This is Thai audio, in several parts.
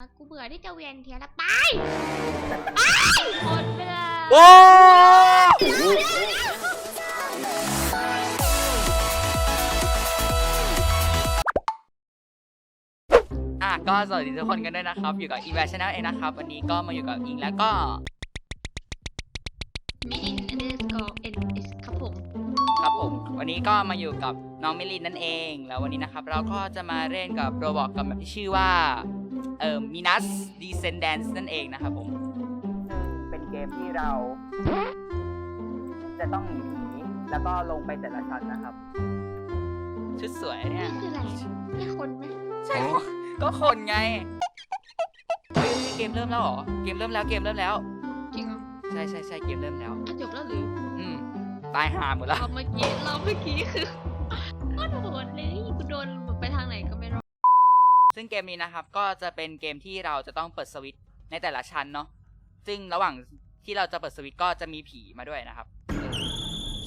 กูเบื่อที่จะเวียนเทียนแล้วไป ไปหมดเวลาโอ้อะก็สวัสดีทุกคนกันด้วยนะครับ อยู่กับ i n v a s i o n a l เองนะครับ วันนี้ก็มาอยู่กับอิงแล้วก็มิลินอันเดอร์สกอร์เอ็นเอสครับผม ครับผม วันนี้ก็มาอยู่กับน้องมิลินนั่นเอง แล้ววันนี้นะครับ เราก็จะมาเล่นกับโรบอกกับแบบที่ชื่อว่า เอ่อมินัสดีเซนแดนซ์นั่นเองนะครับผม ซึ่งเป็นเกมที่เรา จะต้องหนีผีแล้วก็ลงไปแต่ละชั้นนะครับ ชุดสวยเนี่ยนี่คืออะไรนี่คนไหมใช่ ก็คนไงเฮ้ยเกมเริ่มแล้วเหรอ เกมเริ่มแล้วเกมเริ่มแล้ว จริงเหรอใช่ใช่ใช่เกมเริ่มแล้ว อะจบแล้วหรืออืม ตายหาหมดแล้ว เราเมื่อกี้เราเมื่อกี้คือก็โดนเล ซึ่งเกมนี้นะครับ ก็จะเป็นเกมที่เราจะต้องเปิดสวิตช์ในแต่ละชั้นเนาะซึ่งระหว่างที่เราจะเปิดสวิตช์ก็จะมีผีมาด้วยนะครับเออ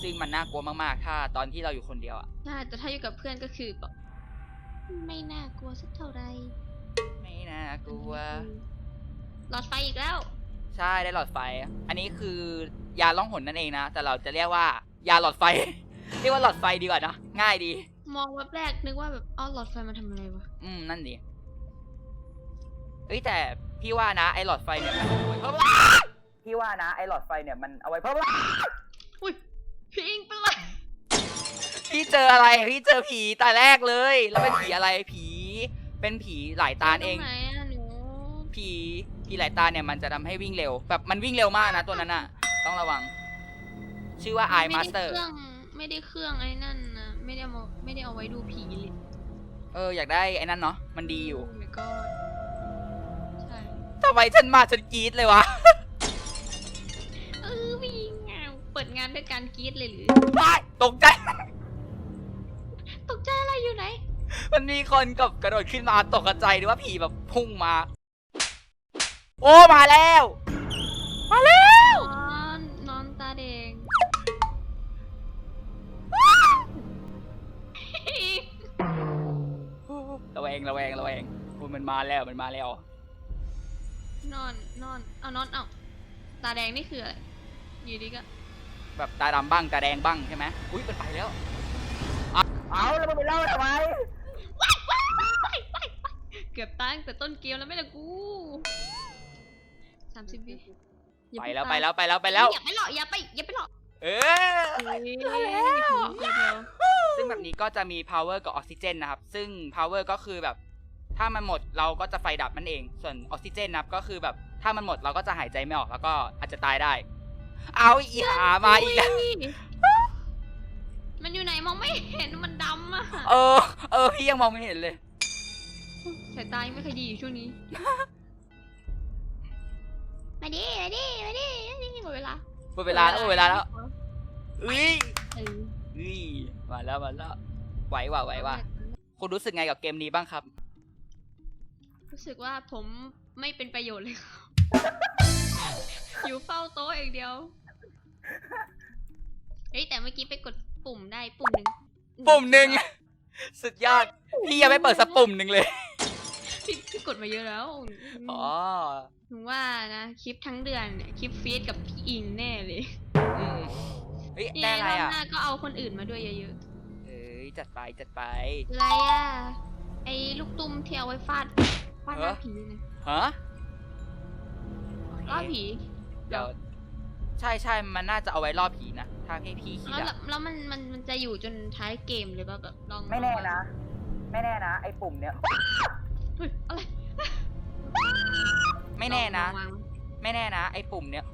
ซึ่งมันน่ากลัวมากๆ ถ้าตอนที่เราอยู่คนเดียวอะใช่แต่ถ้าอยู่กับเพื่อนก็คือแบบไม่น่ากลัวสักเท่าไหร่ไม่น่ากลัว หลอดไฟอีกแล้ว ใช่ได้หลอดไฟ อันนี้คือยาล่องหนนั่นเองนะ แต่เราจะเรียกว่ายาหลอดไฟ เรียกว่าหลอดไฟดีกว่าเนอะง่ายดี มองแวบแรกนึกว่าแบบอ้าวหลอดไฟมาทำอะไรวะ อืม นั่นดิเอ้ยแต่พี่ว่านะไอหลอดไฟเนี่ยมันเอาไว้เพิ่มพี่ว่านะไอหลอดไฟเนี่ยมันเอาไว้เพิ่มอุ้ยพี่อิงเป็นไร พี่เจออะไรพี่เจอผีแต่แรกเลย แล้วเป็นผีอะไรผี เป็นผีหลายตาเอง ตรงไหนอะหนูผีผีหลายตาเนี่ยมันจะทำให้วิ่งเร็ว แบบมันวิ่งเร็วมากนะตัวนั้นอะต้องระวัง ชื่อว่า i ไม่ได้ Master เครื่องไม่ได้เครื่องไอ้นั่นนะ ไม่ได้เอามาไม่ได้เอาไว้ดูผีเลยเอออยากได้ไอ้นั่นเนาะมันดีอยู่โ my god ใช่ทำไมฉันมาฉันกรี๊ดเลยวะเออพี่อิงอะเปิดงานด้วยการกรีดเลยหรือ ว้ายตกใจ ตกใจอะไรอยู่ไหน มันมีคนกับกระโดดขึ้นมาตกใจหรือว่าผีแบบพุ่งมา โอ้มาแล้ว มาแล้ว งระแวงระแวงคุณมันมาแล้วมันมาแล้ว นอนนอนเอานอนเอาตาแดงนี่คืออะไรอยู่ดีก็แบบตาดำบ้างตาแดงบ้างใช่ไหมอุ้ยมันไปแล้วเอาแล้วมึงไปเล่าทำไมเกือบตายตั้งแต่ต้นเกมแล้วไม่ละกูสามสิบวิอย่าไปเพิ่งแล้วตายไปแล้วไปแล้วไปแล้ว อย่าไปหลอกอย่าไปอย่าไปหลอกเออ เฮ้ยมาแล้วเดี๋ยวเดี๋ยว ซึ่งแบบนี้ก็จะมี power กับออกซิเจนนะครับ ซึ่ง power ก็คือแบบ ถ้ามันหมดเราก็จะไฟดับนั่นเอง ส่วนออกซิเจนนะครับก็คือแบบถ้ามันหมดเราก็จะหายใจไม่ออกแล้วก็อาจจะตายได้ เอาอีหามาอีกแล้วอุ้ยมันอยู่ไหนมองไม่เห็นมันดำอะเออ เออพี่ยังมองไม่เห็นเลย สายตายังไม่เคอยดีอยู่ช่วงนี้ มาดิ มาดิ มาดิมาดิหมดเวลาหมดเวลาแล้วหมดเวลาแล้วอุ้ย เออ อุ้ยมาแล้วมาแล้วไหวว่ะไหวว่ะคุณรู้สึกไงกับเกมนี้บ้างครับ รู้สึกว่าผมไม่เป็นประโยชน์เลยครับ อยู่เฝ้าโต๊ะอย่างเดียว เฮ้ยแต่เมื่อกี้ไปกดปุ่มได้ปุ่มหนึ่งปุ่มหนึ่งสุดยอดพี่ยังไม่เปิดสักปุ่มหนึ่งเลยพี่พี่กดมาเยอะแล้วอ๋อถึงว่านะคลิปทั้งเดือนเนี่ยคลิปฟีดกับพี่อิงแน่เลยอืม เฮ้ยนี่ได้ไงอะไรรอบอะหน้าก็เอาคนอื่นมาด้วยเยอะเอ้ยจัดไปจัดไป ๆอะไรอะ ไอ้ลูกตุ้มที่เอาไว้ฟาดฟาดหน้าเออผีนะฮะล่อผีเดี๋ยวใช่ใช่มันน่าจะเอาไว้ล่อผีนะ ถ้าให้พี่คิดแล้วอะแล้วมันมันมันจะอยู่จนท้ายเกมเลยป่ะแบบลองไม่แน่ลองนะ ไม่แน่นะ ไอปุ่มเนี่ยเฮ้ยอะไรไม่แน่นะ ลองวางไม่แน่นะ ไอ้ปุ่มเนี้ย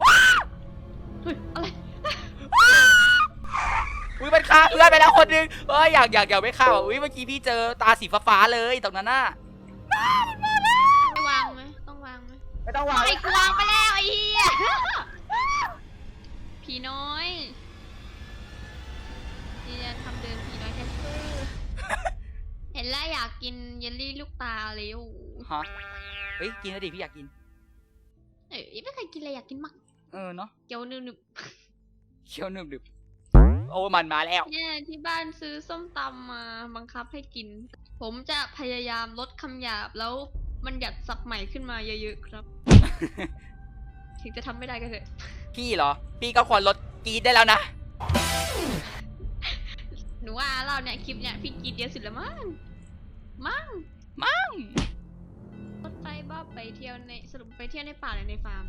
อุ้ยมันฆ่าเพื่อนไปแล้วคนหนึงเอ้ยอยากอยากอยากไม่ฆ่าว่ะอุ้ยเมื่อกี้พี่เจอตาสีฟ้าๆเลยตรงนั้นน่ะไม่วางไหมต้องวางไหมไม่ต้องวางไม่กูวางไปแล้วไอ้เหี้ยผีน้อยนี่จะทำเดินผีน้อยแคสเปอร์เห็นแล้วอยากกินเยลลี่ลูกตาเลยโอ้โหฮะเฮ้ยกินแล้วดิพี่อยากกิน เอ้ยไม่เคยกินเลยอยากกินมากเออเนาะเกี๊ยวนึบเคี้ยวหนึบดึบ โอ้มันมาแล้วๆเนี่ยที่บ้านซื้อส้มตำมาบังคับให้กิน ผมจะพยายามลดคำหยาบแล้วมันหยัดซับใหม่ขึ้นมาเยอะๆครับ ถึงจะทำไม่ได้ก็เถอะ พี่เหรอ พี่ก็ควรลดกรีดได้แล้วนะ หนูว่าเราเนี่ยคลิปเนี่ยพี่กรีดเยอะสุดแล้วมั้ง มั้ง มั่งรถไฟบ้าไปเที่ยวในสรุปไปเที่ยวในป่าหรือในฟาร์ม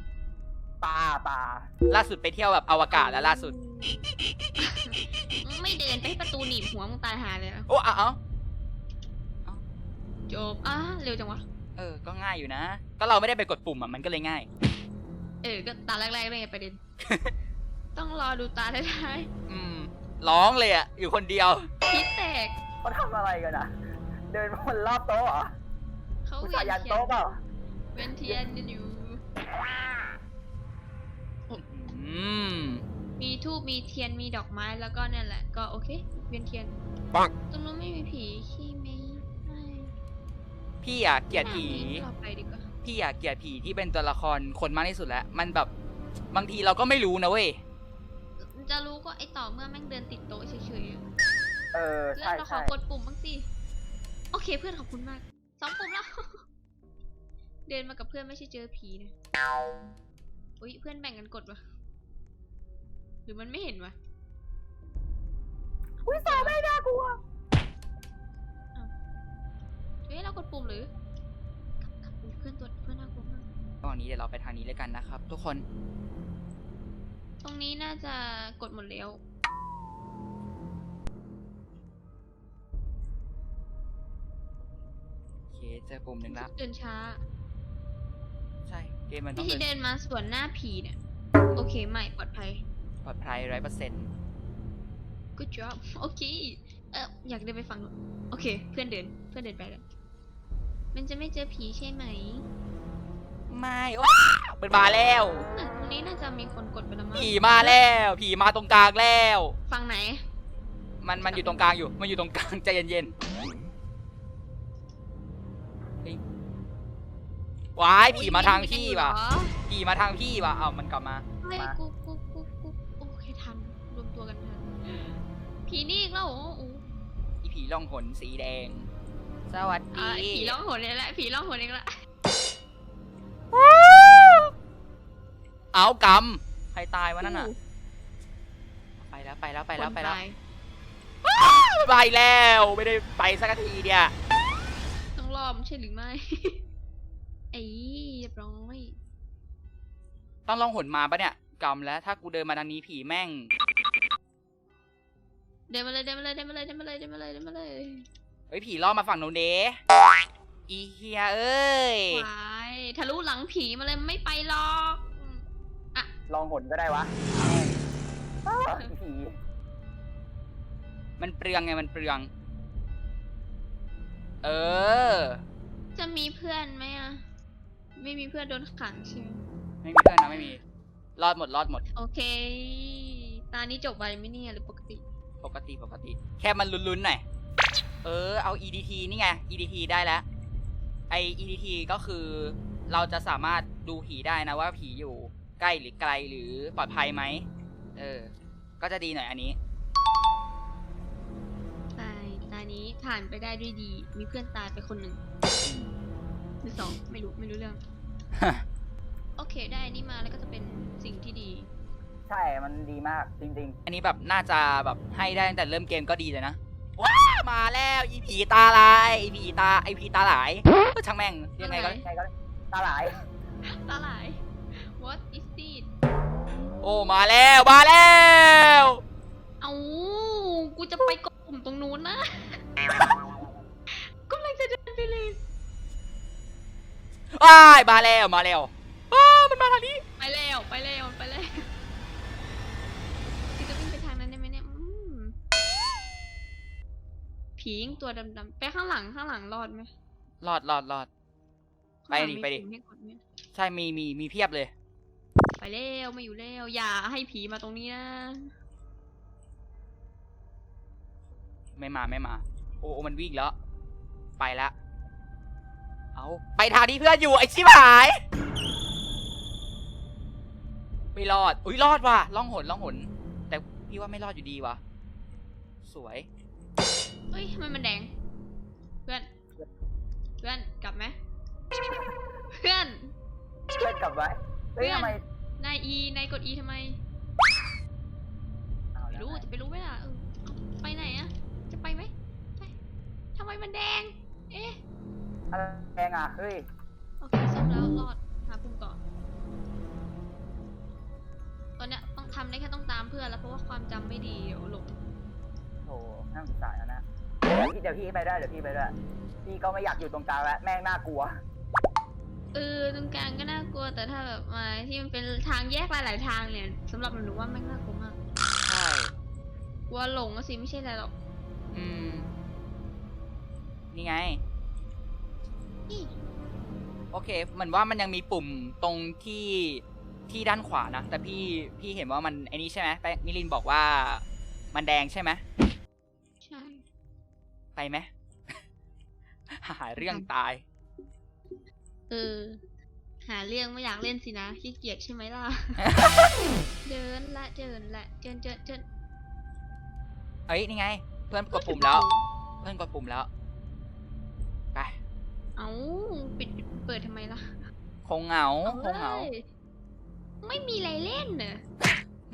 ป่าป่าล่าสุดไปเที่ยวแบบอวกาศแล้วล่าสุด ไม่เดินไปให้ประตูหนีบหัวมึงตายหาเลยอะโอ้เอาเอาจบอะเร็วจังวะ เออ ก็ง่ายอยู่นะ ก็เราไม่ได้ไปกดปุ่มอะ มันก็เลยง่าย เออ ก็ตาแรกๆเลยไงประเด็น ต้องรอดูตาท้ายอืม ร้องเลยอะ อยู่คนเดียว ๆคิดแตกเขาทำอะไรกันอะเดินวนรอบโต๊ะเหรอเขาผู้เวีชายยนยันเทียนโต๊ะเปล่าเวียนเทียนกันอยู่อื ม มีทูบมีเทียนมีดอกไม้แล้วก็นั่นแหละ ก็โอเค เวียนเทียนปัง ตรงนู้นไม่มีผีขี้ไหมไม่พี่อะเกลียดผีเราไปดีกว่าพี่อยากเกลียดผีที่เป็นตัวละครคนมากที่สุดแล้ว มันแบบบางทีเราก็ไม่รู้นะเว้ย จะรู้ก็ไอต่อเมื่อแม่งเดินติดโต๊ะเฉยๆอะเออ เพื่อนใช่เราขอใช่กดปุ่มบ้างสิโอเคเพื่อนขอบคุณมากสองปุ่มแล้ว เดินมากับเพื่อนไม่ใช่เจอผีนะอุ้ยเพื่อนแบ่งกันกดวะห รือมันไม่เห็นวะอุ้ยสาวไม่น่ากลัวเฮ้ยเรากดปุ่มหรือกับกับอุ๊ยเพื่อนตัวเพื่อนน่ากลัวมากตอนนี้เดี๋ยวเราไปทางนี้เลยกันนะครับ ทุกคน ตรงนี้น่าจะกดหมดแล้วโอเคเจอปุ่มหนึ่งแล้วเดินช้า ใช่ เกมมันต้วิองธีเดินเดินมาสวนหน้าผีเนี่ย โอเคไม่ปลอดภัย ปลอดภัยร้อยเปอร์เซ็นต์ good job โอเค เอออยากเดินไปฝั่งนู้นโอเค เพื่อนเดิน เพื่อนเดินไปแล้ว มันจะไม่เจอผีใช่ไหมไม่ว้าวมันมาแล้วอะตรงนี้น่าจะมีคนกดไปแล้วมั้งผีมาแล้ว ผีมาตรงกลางแล้ว ฝั่งไหน มันมันอยู่ตรงกลางอยู่ มันอยู่ตรงกลางใจเย็นๆเฮ้ยว้ายผีมาทางพี่ว่ะ ผีมาทางพี่ว่ะ เอามันกลับมา เฮ้ยกูกูกูกู ผีนี่อีกแล้วเหรอโอ้ อีผีล่องหนสีแดง สวัสอะดีผีล่องหนเองแหละผีล่องหนเองละเอากำใครตายวะนั่นน่ะ ไปแล้วไปแล้วไปแล้วไปแล้วคนตายไปแล้วไม่ได้ไปสักทีเดียวต้องรอมใช่หรือไม่ ไอ้เรียบร้อยต้องล่องหนมาปะเนี่ยกำแล้วถ้ากูเดินมาทางนี้ผีแม่ง เดินมาเลยเดินมาเลยเดินมาเลยเดินมาเลยเดินมาเลยเดินมาเลยเฮ้ยผีล่อมาฝั่งโน้นเด้อีเฮียเอ้ยวายทะลุหลังผีมาเลยไม่ไปหรอกอืมลองหนก็ได้วะอ้าวผีมันเปลืองไงมันเปลือง เออ จะมีเพื่อนไหมอะไม่มีเพื่อนโดนขังใช่ไหมไม่มีเพื่อนนะไม่มี รอดหมดรอดหมด โอเค ตานี้จบไปไหมเนี่ยหรือปกติ ปกติปกติ แค่มันลุ้นๆหน่อยเออเอา EDT นี่ไง EDT ได้แล้ว ไอ EDT ก็คือเราจะสามารถดูผีได้นะว่าผีอยู่ใกล้หรือไกลหรือปลอดภัยไหม เออ ก็จะดีหน่อยอันนี้ ตายตานี้ผ่านไปได้ด้วยดี มีเพื่อนตายไปคนหนึ่งหรือสองไม่รู้ไม่รู้เรื่อง โอเคได้อันนี้มาแล้วก็จะเป็นสิ่งที่ดี ใช่มันดีมากจริง อันนี้แบบน่าจะแบบให้ได้ตั้งแต่เริ่มเกมก็ดีเลยนะ ว้ามาแล้วอีผีตาลายอีผีตาไอผีตาหลายเออช่างแม่งยังไงก็ ๆ ใช่ก็ตาหลายตาหลาย what is it โอ้มาแล้วมาแล้วเอากูจะไปกดปุ่มตรงนู้นนะก็เลยจะเดินไปเลยว้ายมาแล้วมาแล้วว้ามันมาทางนี้ไปแล้ว ไปแล้ว ไปแล้วคือจะวิ่งไปทางนั้นได้ไหมเนี่ยอืมผียิ งตัวดำๆไปข้างหลังข้างหลังรอดไหมรอดรอดรอด ไปดิข้างหลังมีไปดิปุ่มให้กดไหมใช่มีมีมีเพียบเลย ไปแล้วไม่อยู่แล้วอย่าให้ผีมาตรงนี้นะไม่มาไม่มา โอ้โอ้มันวิ่งแล้ว ไปละเอาไปทางที่เพื่อนอยู่ไอชิบหายไม่รอด อุ้ยรอดว่ะล่องหนล่องหน แต่พี่ว่าไม่รอดอยู่ดีว่ะ สวยเฮ้ยทำไมมันแดง เพื่อน เพื่อนกลับไหมเพื่อน เพื่อนกลับไว้เฮ้ยเพื่อน ทำไมนายอีนายกดอีทำไม เอาไม่แล้วรู้ไงจะไปรู้ไหมล่ะเออเอาไปไหนอะจะไปไหมไปทำไมมันแดง เอ๊ะ อะไรแดงอะเฮ้ยโอเคซ่อมแล้วรอดหาปุ่มต่อตอนเนี้ยต้องทำได้แค่ต้องตามเพื่อนแล้วเพราะว่าความจำไม่ดีเดี๋ยวหลง ยวพี่เดี๋ยวพี่ไปด้วยเดี๋ยวพี่ไปด้วยพี่ก็ไม่อยากอยู่ตรงกลางแล้วแม่งน่ากลัว เออตรงกลางก็น่ากลัวแต่ถ้าแบบมาที่มันเป็นทางแยกหลายๆทางเนี่ยสำหรับหนูว่าแม่งน่ากลัวมากใช่กลัวหลงอะสิไม่ใช่อะไรหรอกอืม นี่ไง นี่โอเค เหมือนว่ามันยังมีปุ่มตรงที่ที่ด้านขวานะ แต่พี่พี่เห็นว่ามันไอ้นี้ใช่ไหมไปมิลินบอกว่ามันแดงใช่ไหมใช่ ไปไหมหาเรื่องตาย เออ หาเรื่องไม่อยากเล่นสินะขี้เกียจใช่ไหมล่ะ เดินละเดินละเดินเดินเดินเอ้ยนี่ไง เพื่อนกดปุ่มแล้ว เพื่อนกดปุ่มแล้วไปเอ้าปิดเปิดทำไมล่ะ คงเหงาคงเหงาอ้ยไม่มีอะไรเล่นเนอะ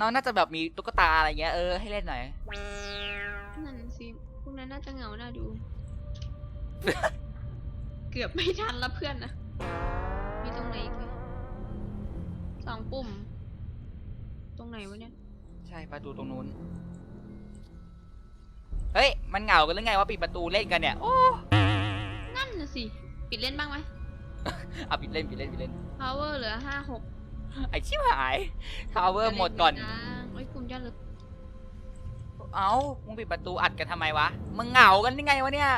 น้องน่าจะแบบมีตุ๊กตาอะไรเงี้ยเออให้เล่นหน่อยนั่นสิพวก นั้นน่าจะเหงาน่าดู เกือบไม่ทันละเพื่อนนะมีตรงไหนอีกไหมสองปุ่ม ตรงไหนวะเนี่ย ใช่ประตูตรงนู้น เฮ้ย มันเหงากันหรือไงว่าปิดประตูเล่นกันเนี่ย โอ้ นั่นน่ะสิ ปิดเล่นบ้างไหมเอาปิดเล่นปิดเล่นปิดเล่น power เหลือห้าหกไอชิบหายทาวเวอร์หมดก่อนเอ้ยกลุ่มยอดเลย เอ้า มึงปิดประตูอัดกันทำไมวะ มึงเหงากันยังไงวะเนี่ย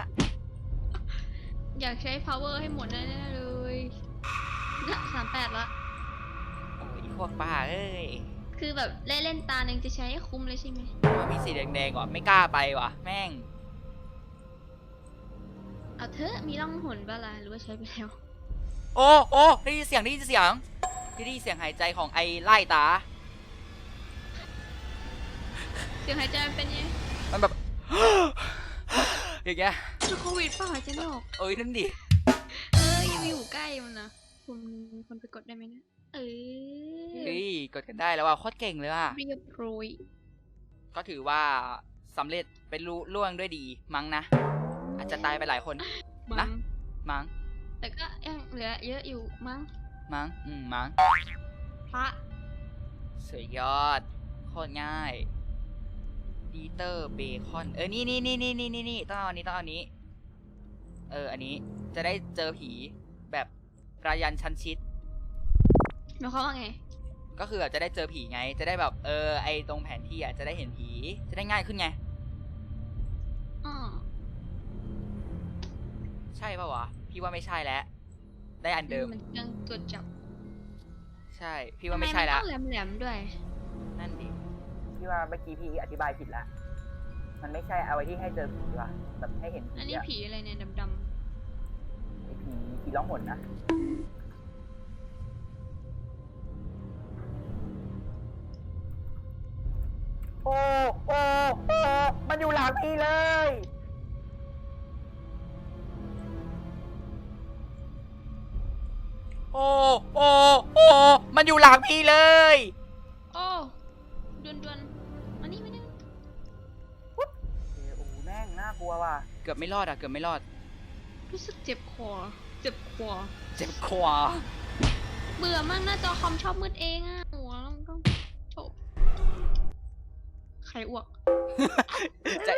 อยากใช้ power ให้หมดแน่ๆเลยนะสามแปดละ โอ้ยพวกป้าเอ้ยคือแบบเล่นเล่นๆตาหนึ่งจะใช้ให้คุ้มเลยใช่ไหมมันมีสีแดงๆว่ะไม่กล้าไปว่ะ แม่ง เอาเถอะมีร่องหนบ้าล่ะหรือว่าใช้ไปแล้ว โอ้โอ้ได้ยินเสียงได้ยินเสียงได้ยินเสียงหายใจของไอ้ไล่ตาเสียงหายใจมันเป็นยังไงมันแบบ อย่างเงี้ยโควิดเปล่าหายใจไม่ออกเอ้ยนั่นดิเอ้ยยังมีอยู่ใกล้มันนะคุณคนไปกดได้ไหมนะเออเฮ้ยกดกันได้แล้วว่ะโคตรเก่งเลยว่ะเรียบร้อยก็ถือว่าสำเร็จเป็นลุล่วงด้วยดีมั้งนะ อาจจะตายไปหลายคนมั้งมั้งแต่ก็ยังเหลือเยอะอยู่มั้งมั้งอืมมั้งพระสุดยอดโคตรง่าย ปีเตอร์เบคอน เออ นี่นี่นี่นี่นี่นี่นี่ต้องเอาอันนี้ต้องเอาอันนี้ เออ อันนี้จะได้เจอผีแบบรายันชันชิดหมายความว่าไง ก็คือแบบจะได้เจอผีไง จะได้แบบเออ ไอตรงแผนที่อะจะได้เห็นผี จะได้ง่ายขึ้นไงอ๋อใช่ปะวะ พี่ว่าไม่ใช่แล้ว ได้อันเดิม มันยังตรวจจับใช่ พี่ว่าไม่ใช่แล้วทำนต้องแหลมๆด้วย นั่นดิ พี่ว่าเมื่อกี้พี่อธิบายผิดละ มันไม่ใช่เอาไว้ที่ให้เจอผีว่ะแบบให้เห็นอันผีนี้อะผีอะไรเนี่ยดำไอ้ผีผีร้องหนนะโอ้โอ้โอ้มันอยู่หลังพี่เลย โอ้ โอ้ โอ้ มันอยู่หลังพี่เลย ๆโอ้ ดวนดวนๆมานี่มานี่เออโอ้โหแม่งน่ากลัวว่ะเกือบไม่รอดอะเกือบไม่รอด รู้สึกเจ็บคอ เจ็บคอ เจ็บคอเบื่อมากหน้าจอคอมชอบมืดเองอะหัวแล้วมันก็โถใครอ้วก ใจ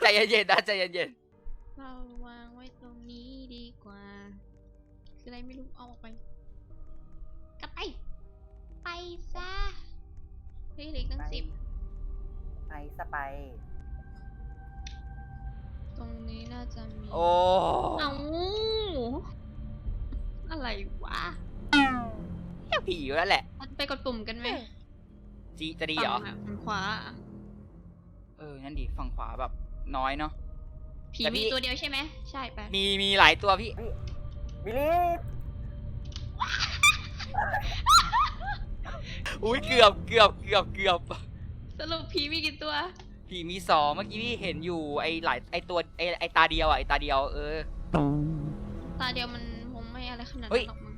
ใจเย็นๆนะใจเย็นเราวางไว้ตรงนี้ดีกว่า คืออะไรไม่รู้เอาออกไปกลับไป ไปซะ เฮ้ยเหล็กตั้งสิบไปสไป ตรงนี้น่าจะมีๆโอ้เอาอะไรวะแค่ผีอยู่แล้วแหละไปกดปุ่มกันไหมจีจะดีเหรอฝั่งะฝั่งขวา เออ นั่นดิ ฝั่งขวาแบบน้อยเนาะ ผีแต่พี่มีตัวเดียวใช่ไหม ใช่ไปมีมีหลายตัวพี่บิลลี่ อุ้ยเกือบเกือบเกือบเกือบสรุปผีมีกี่ตัว ผีมีสองเมื่อกี้พี่เห็นอยู่ไอหลายไอตัวไอไอตาเดียวอะไอตาเดียวเออ ตาเดียวมันคงไม่อะไรนาดเฮ้นั้ย นหรอกมึง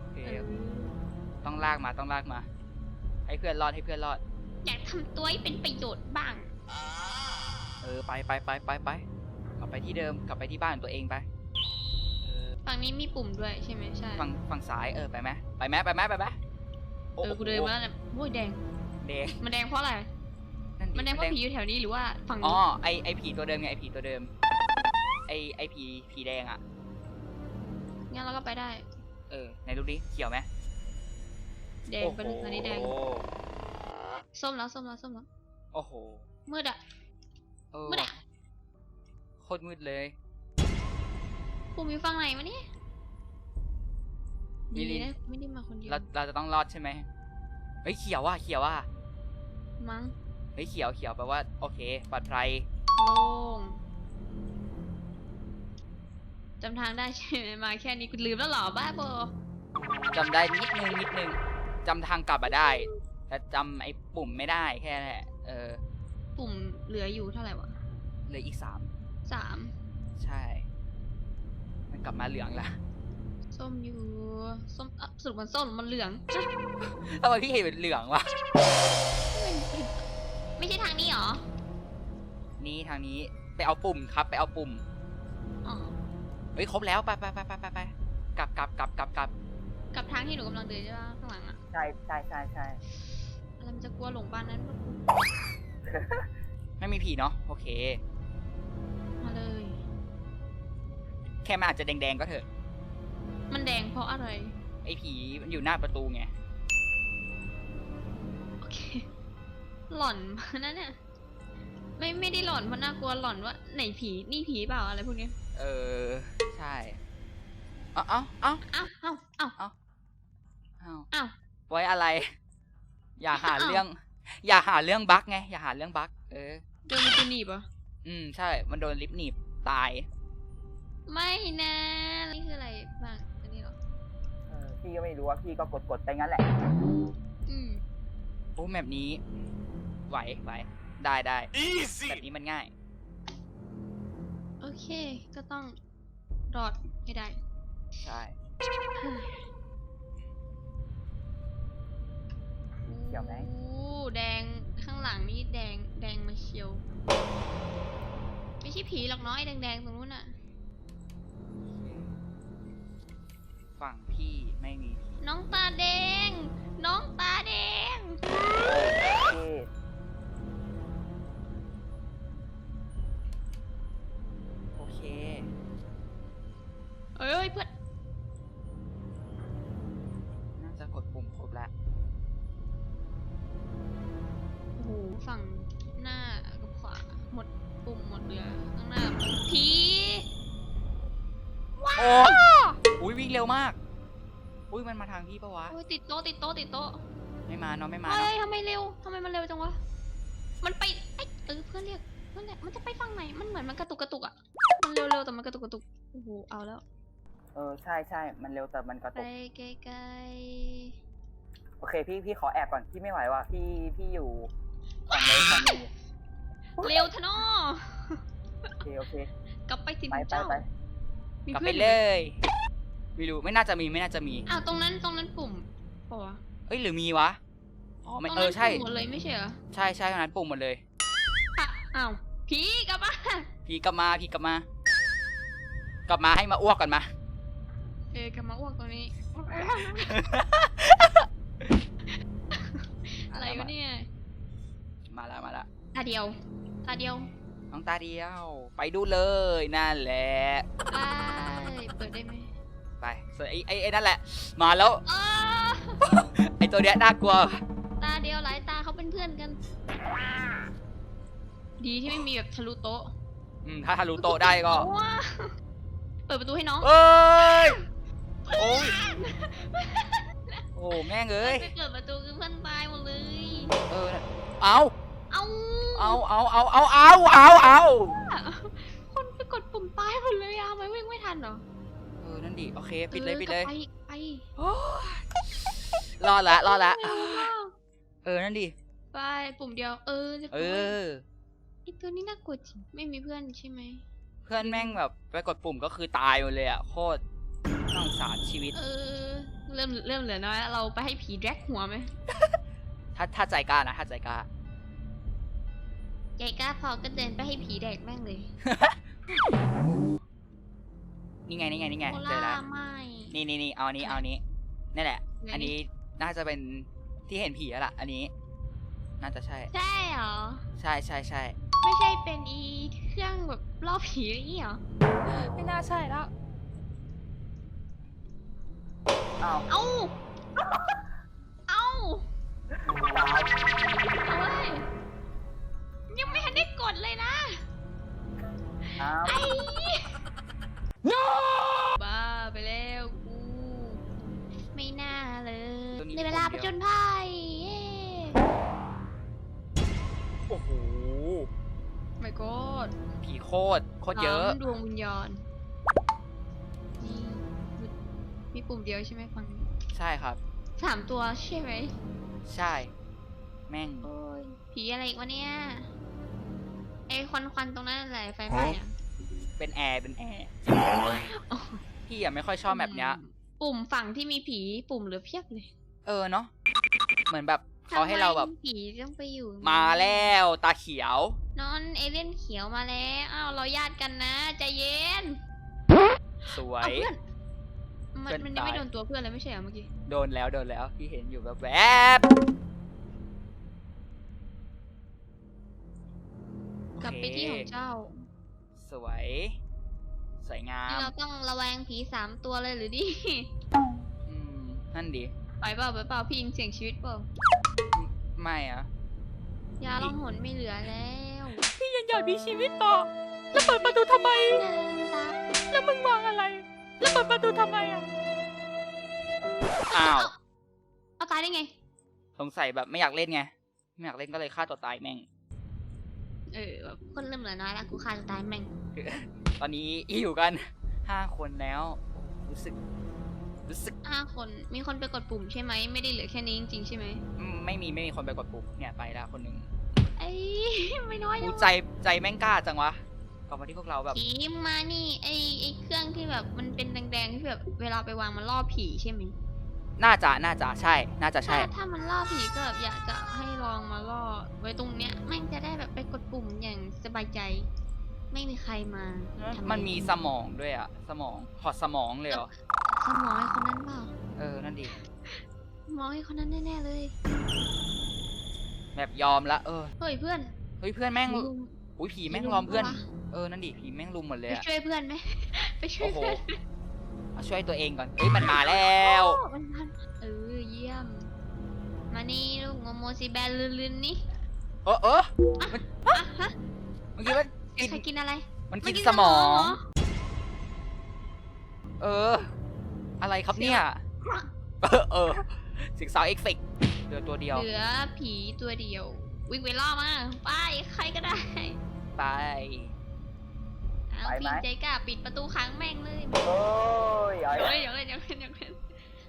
โอเคเออต้องลากมาต้องลากมา ให้เพื่อนรอดให้เพื่อนรอด อยากทำตัวให้เป็นประโยชน์บ้าง เออไปไปไปไปไปกลับไปที่เดิมกลับไปที่บ้านของตัวเองไปเออฝั่งนี้มีปุ่มด้วยใช่ไหมใช่ ฝั่งฝั่งซ้ายเออไปไหมไปไหมไปไหมไปไหม เออกูเดินมาแล้วเนี่ยโอ้ยแดง แดงมันแดงเพราะอะไรนั่นดิมันแดงเพราะผีอยู่แถวนี้หรือว่าฝั่งอ๋อนี้ไอไอผีตัวเดิมไงไอผีตัวเดิม ไอไอผีผีแดงอะ งั้นเราก็ไปได้ เออไหนดูดิเขียวไหมแดงไปเลยอันนี้แดง โอ้โหส้มแล้วส้มแล้วส้มแล้ว โอ้โหมืดอะ เออมืดอะ โคตรมืดเลยปุ่มอยู่ฝั่งไหนวะเนี่ย มิดีลินนะไม่ได้มาคนเดียวเราเราจะต้องรอดใช่ไหมเฮ้ยเขียวว่ะเขียวว่ะมั้งเฮ้ยเขียวเขียวแปลว่าโอเคปลอดภัยโล่งจำทางได้ใช่ไหมมาแค่นี้กูลืมแล้วเหรอบ้าบอจำได้นิดนึงนิดนึงจำทางกลับมาได้ แต่จำไอ้ปุ่มไม่ได้แค่นั้นแหละเออ ปุ่มเหลืออยู่เท่าไหร่วะเหลยอีกสามสามใช่ มันกลับมาเหลืองละ ส้มอยู่ ส้มอะสรุปมันส้มหรือมันเหลืองทำไมพี่เห็นเป็นเหลืองวะ ไม่ใช่ทางนี้เหรอ นี่ทางนี้ไปเอาปุ่มครับ ไปเอาปุ่ม อ๋อ เฮ้ยครบแล้วไปไปไปไปไปไปกลับกลับกลับกลับกลับกับทางที่หนูกำลังเดินใช่ปะข้างหลังอะใช่ใช่ใช่ใช่อะไรมันจะกลัวหลงบ้านนั้นปะไม่มีผีเนาะโอเค มาเลย แค่มันอาจจะแดงๆก็เถอะ มันแดงเพราะอะไร ไอ้ผีมันอยู่หน้าประตูไง โอเค หล่อนมานะเนี่ย ไม่ไม่ได้หล่อนเพราะน่ากลัวหล่อนว่าไหนผีนี่ผีเปล่าอะไรพวกเนี้ยเออ ใช่ เอ้าเอ้าเอ้าอ้าวอ้าวอ้าวเอ้าอ้าว ไว้อะไร อย่าหาอ้าวเรื่อง อย่าหาเรื่องบั๊กไง อย่าหาเรื่องบั๊กเออ โดนมันจะหนีบเหรออืม ใช่ มันโดนลิฟต์หนีบตาย ไม่นะนี่คืออะไรบ้าง พี่ก็ไม่รู้ว่าพี่ก็กดกดไปงั้นแหละ อืมโอ้แบบนี้ ไหวไหวได้ได้แบบนี้มันง่าย โอเค ก็ต้องรอดให้ได้ ใช่ เขียวไหม โอ้แดงข้างหลังนี่แดงแดงมาเชียว ไม่ใช่ผีหรอกเนาะไอ้แดงๆตรงนู้นน่ะ ฝั่งพี่ไม่มีผีน้องตาแดง น้องตาแดง พี่โอเค เอ้ยเพื่อนน่าจะกดปุ่มครบแล้ว โอ้โหฝั่งหน้ากับขวาหมดปุ่มหมดเลยข้างหน้าผี โอ้อุ้ย วิ่งเร็วมาก อุ้ยมันมาทางพี่ปะวะ โอ้ยติดโต๊ะติดโต๊ะติดโต๊ะไม่มาเนาะไม่มาเฮ้เนาะยทำไมเร็วทำไมมันเร็วจังวะ มันไปไอยเออเพื่อนเรียกเพื่อนเรียกมันจะไปฝั่งไหน มันเหมือนมันกระตุกกระตุกอะ มันเร็วๆแต่มันกระตุกกระตุก โอ้โหเอาแล้ว เออใช่ใช่มันเร็วแต่มันกระไปตุก ไกลโอเคพี่พี่ขอแอบก่อนพี่ไม่ไหวว่ะพี่พี่อยู่ฝั่งเลยฝั่งนี้ๆ เร็วทะเนอโอเคโอเคกลับไปถิ่นไปของไปเจ้าไปมีกลับเพื่ไปอนเลไหมย ไม่รู้ไม่น่าจะมีไม่น่าจะมีอ้าวตรงนั้นตรงนั้นปุ่มปะวะเอ้ยหรือมีวะอ๋อตรไม่งเอนั้อนใช่ปุ่มหมดเลยไม่ใช่เหรอใช่ใช่ตรงนั้นปุ่มหมดเลยอะอ้าวผีกลับมาพี่กลับมาพี่กลับมา กลับมาให้มาอ้วกก่อนมา เอกลับมาอ้วกตรงนี้ อะไรวะเนี่ยมาแล้วมาแล้วตาเดียวตาเดียวน้องตาเดียว ไปดูเลยนั่นแหละ ไปเปิดได้ไหม ไปส่วนไอ้ไอ้ไอ้นั่นแหละ มาแล้วอ้าไอ้ตัวเนี้ยน่ากลัว ตาเดียวหลายตาเขาเป็นเพื่อนกัน ดีที่ไม่มีแบบทะลุโต๊ะ อืม ถ้าทะลุโต๊ะได้ก็ ว้าเปิดประตูให้น้องเอ้ย โอ้ย โอ้แม่งเอ้ย ไปเปิดประตูคือเพื่อนตายหมดเลย เออ เอา เอาเอา เอา เอา เอา เอา เอา เอา คนไปกดปุ่มตายหมดเลยอะทำไมวิ่งไม่ทันเหรอ เออ นั่นดิ โอเค ปิดเลย ปิดเลยออก็ไปไปรอดละ รอดละเร็วมากเออ นั่นดิ ไปปุ่มเดียว เออเรียบเอร้อยอไอตัวนี้น่ากลัวจริงไม่มีเพื่อนใช่ไหม เพื่อนแม่งแบบไปกดปุ่มก็คือตายหมดเลยอะ โคตรน่าสงสารชีวิต เออ เริ่มเริ่มเหลือน้อยแล้วเราไปให้ผีแดกหัวไหมถ้าถ้าใจกล้านะ ถ้าใจกล้า ใหญ่กล้าพอก็เดินไปให้ผีแดกแม่งเลย นี่ไงนี่ไงนี่ไงโคเจอล่าแล้วไม่นี่นี่นี่เอาอันนี้เอาอันนี้นี่แหละไหนอันนี้น่าจะเป็นที่เห็นผีแล้วล่ะ อันนี้ น่าจะใช่ ใช่เหรอ ใช่ใช่ใช่ไม่ใช่เป็นอีเครื่องแบบล่อผีอะไรอย่างงี้เหรอ ไม่น่าใช่แล้วอ้าวเอ้า เอ้าว้าวเอาเว้ยยังไม่ทันได้กดเลยนะ อ้าวไอ้ บ้าไปแล้วกูไม่น่าเลยตรงนี้ในเวลาคนผเดียวจญภัยเย้โอ้โหไม่กดผีโคตรโคตรเยอะดวงวิญญาณนี่มีปุ่มเดียวใช่ไหมฟังใช่ครับสามตัวใช่ไหมใช่ แม่งโอ้ยผีอะไรอีกวะเนี่ยไอควันควันๆตรงนั้นอะไรไฟไหม้อะ เป็นแอร์เป็นแอร์พี่อะไม่ค่อยชอบแบบเนี้ย ปุ่มฝั่งที่มีผีปุ่มเหลือเพียบเลยเออเนาะเหมือนแบบเขาให้เราแบบทำไมผีต้องไปอยู่ มาแล้วตาเขียว นอนเอเลี่ยนเขียวมาแล้วอ้าวเราญาติกันนะใจเย็น สวเอายเพื่อนมันเพื่อนมันยังไม่ตายโดนตัวเพื่อนเลยไม่ใช่เหรอเมื่อกี้โดนแล้วโดนแล้วพี่เห็นอยู่แบบแวบกลับไปที่ของเจ้า สวย สวยงานี่มเราต้องระแวงผีสามตัวเลยหรือดิ อืม นั่นดิ ไปเปล่าไปเปล่าพี่ยิงเสียงชีวิตเปล่าไม่อะยาล่องหนไม่เหลือแล้วพี่ยังอยากมีชีวิตต่อ แล้วเปิดประตูทำไมเดินตามแล้วมึงวางอะไร แล้วเปิดประตูทำไมอะอ้าว เอาตายได้ไง สงสัยแบบไม่อยากเล่นไง ไม่อยากเล่นก็เลยฆ่าตัวตายแม่ง เออแบบคนเริ่มเหลือน้อยแล้วกูฆ่าจะตายแม่ง ตอนนี้อยู่กันห้าคนแล้ว รู้สึก รู้สึกห้าคนมีคนไปกดปุ่มใช่ไหมไม่ได้เหลือแค่นี้จริงๆใช่ไหมอืมไม่มีไม่มีคนไปกดปุ่มเนี่ยไปแล้วคนหนึ่งไอ้ไม่น้อยกูจังใจใจแม่งกล้าจังวะกลับมาที่พวกเราแบบผีมานี่ไอ้ไอ้เครื่องที่แบบมันเป็นแดงๆที่แบบเวลาไปวางมันล่อผีใช่ไหม น่าจะน่าจะใช่ น่าจะใช่ ถ้าถ้ามันล่อผีก็แบบอยากจะให้ลองมาล่อไว้ตรงเนี้ยแม่งจะได้แบบไปกดปุ่มอย่างสบายใจ ไม่มีใครมาทำมันมีสมองด้วยอะสมองถอดสมองเลยเหรอสมองให้คนนั้นเปล่าเออนั่นดิสมองให้คนนั้นแน่ๆเลย แบบยอมละเออเฮ้ยเพื่อนเฮ้ยเพื่อนแม่งลุมอุ้ยผีแม่งผีลุมล้อมเพื่อนปะวะเออนั่นดิผีแม่งลุมหมดเลยไปอะช่วยเพื่อนไหมไปช่วยโอ้โห เพื่อน เอาช่วยตัวเองก่อนเอ้ยมันมาแล้วโอ้มันมันเออเยี่ยม มานี่ลูกงโมซิแบนลืนๆนี่เออเอออะฮะเมื่อกี้มันกินใครกินอะไรมันมักินนสมอง เหรเออ อะไรครับเนี่ย เออเออสิกสาวเอ็กซิกเหลือตัวเดียว เหลือผีตัวเดียว วิ่งไปล่อมาไปใครก็ได้ ไป เอาพิมพ์ใจกล้าปิดประตูขังแม่งเลยโอ้ยอย่าเฮ้ยอย่าเล่นอย่าเล่นอย่าเล่น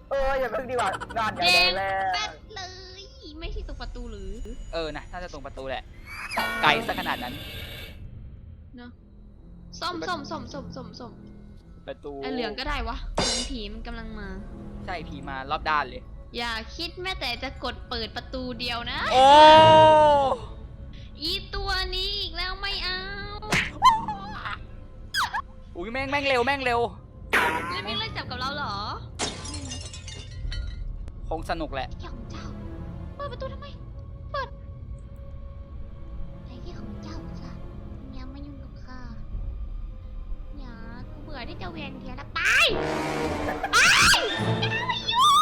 เอออย่าเพิ่งดีกว่างานอย่าเจ๊เดินแล้วแป๊ดเลยไม่ใช่ตรงประตูหรือ เออนะน่าจะตรงประตูแหละ ไกลซะขนาดนั้นเนาะส้มส้มส้มส้มส้มส้มประตูไอเหลืองก็ได้วะเหมือนผีมันกำลังมา ใช่ผีมารอบด้านเลย อย่าคิดแม้แต่จะกดเปิดประตูเดียวนะ โอ้อีตัวนี้อีกแล้วไม่เอา อุ้ยแม่งแม่งเร็วแม่งเร็วเล่นไม่เล่นจับกับเราเหรอคงสนุกแหละไอ้ของเจ้า เปิดประตูทำไม เปิดไอ้ที่ของเจ้าจ้ะอย่ามายุ่งกับข้าอย่ากูเบื่อที่จะเวียนเทียนแล้วไป ไปอย่ามายุ่ง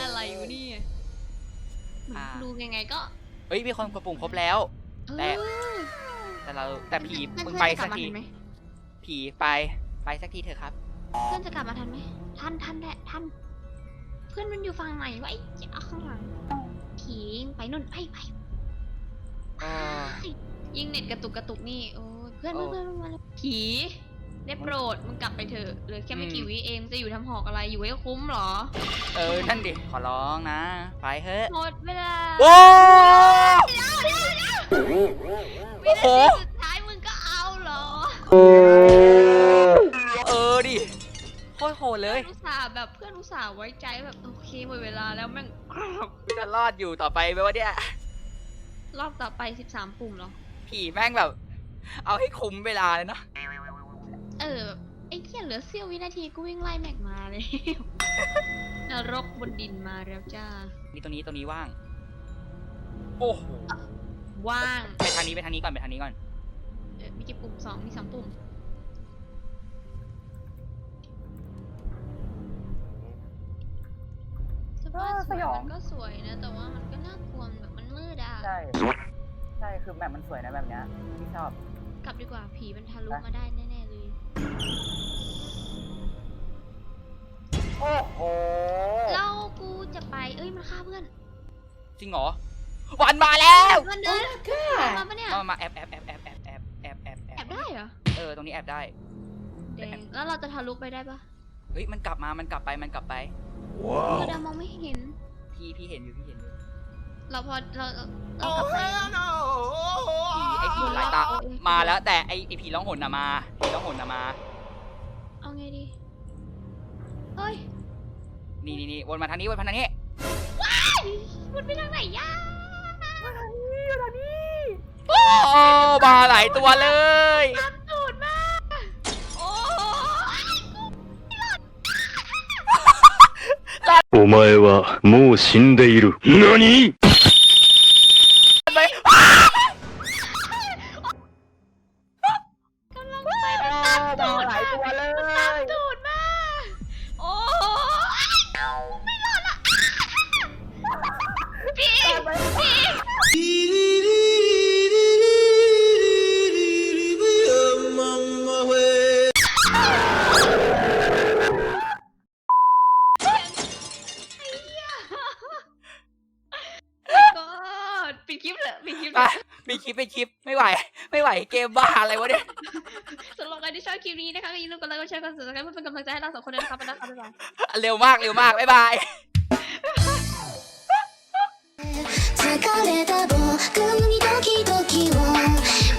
อะไรอยู่นี่ยเหมือนอ่า ดูยังไงก็เฮ้ยมีคนกดปุ่มครบแล้วแต่เออ แต่เราแต่ผีนั่นมึงเพื่ไปอนจะกสัลักบมาที ทันไหมผีไปไปสักทีเถอะครับ เพื่อนจะกลับมาทันไหมทันทันแหละทัน เพื่อนมันอยู่ฝั่งไหนวะไอ้เจ้าข้างหลังผีไปนู่นไปไปเออ ยิ่งเน็ตกระตุกกระตุกนี่โอ้ยเพื่อนโอ้เพื่อนเพื่อนมาแล้วผี ได้โปรดมึงกลับไปเถอะเหลือแค่ไม่อืมกี่วิเองจะอยู่ทำหอกอะไรอยู่ให้คุ้มเหรอเออนั่นดิขอร้องนะ ไปเถอะหมดเวลาโอ้เดี๋ยวเดี๋ยวเดี๋ยวโอ้วิโหนาทีสุดท้ายมึงก็เอาเหรอ เออดิดเลยอุตส่าห์แบบเพื่อนอุตส่าห์ไว้ใจแบบโอเคหมดเวลาแล้วแม่งกรอบกูจะรอดอยู่ต่อไปไหมวะเนี่ยรอบต่อไปสิบสามปุ่มเหรอ ผีแม่งแบบ เอาให้คุ้มเวลาเลยเนาะ เออแบบไอ้เหี้ยเหลือเสี้ยววินาทีกูวิ่งไล่แม็กมาเลยนรกบนดินมาแล้วจ้า นี่ตรงนี้ตรงนี้ว่าง โอ้โหว่างไปทางนี้ไปทางนี้ก่อนไปทางนี้ก่อนเออมีกี่ปุ่มสองมีสามปุ่ม สภาพสวยมันก็สวยนะ แต่ว่ามันก็น่ากลัวแบบมันมืดอะ ใช่ ใช่ คือแบบมันสวยนะแบบเนี้ยพี่ชอบ กลับดีกว่าผีมันทะลุมาได้แน่ๆเลย โอ้โหแล้วกูจะไป เอ้ยมันฆ่าเพื่อนจริงเหรอวันมาแล้วมันเดินมาปะเนี่ยมามาแอบแอบแอบแอบแอบแอบแอบแอบแอแอบบได้เหรอ เออ ตรงนี้แอบได้แดงแล้วเราจะทะลุไปได้ปะเฮ้ย มันกลับมา มันกลับไป มันกลับไปคือดามองไม่เห็น พี่ พี่เห็นอยู่ พี่เห็นอยู่ เราพอเราเรากลับไปผีไอผีหลายตา มาแล้วแต่ไอไอผีร้องหนน่ะมาผีร้องหนน่ะมา เอาไงดีเฮ้ยนี่นี่นี่วนมาทางนี้วนมาทางนี้มันไปทางไหนย่าโอ้มาหลายตัวเลย ตาม お前はもう死んでいる。何？ เกมบ้าอะไรวะเนี่ย สำหรับใครที่ชอบคลิปนี้นะคะก็อย่าลืมกดไลค์กดแชร์กดติดตามเพื่อเป็นกำลังใจให้เราสองคนนะคะไปแล้วค่ะบ๊ายบาย เร็วมาก เร็วมาก บ๊ายบาย裂れた僕にドキを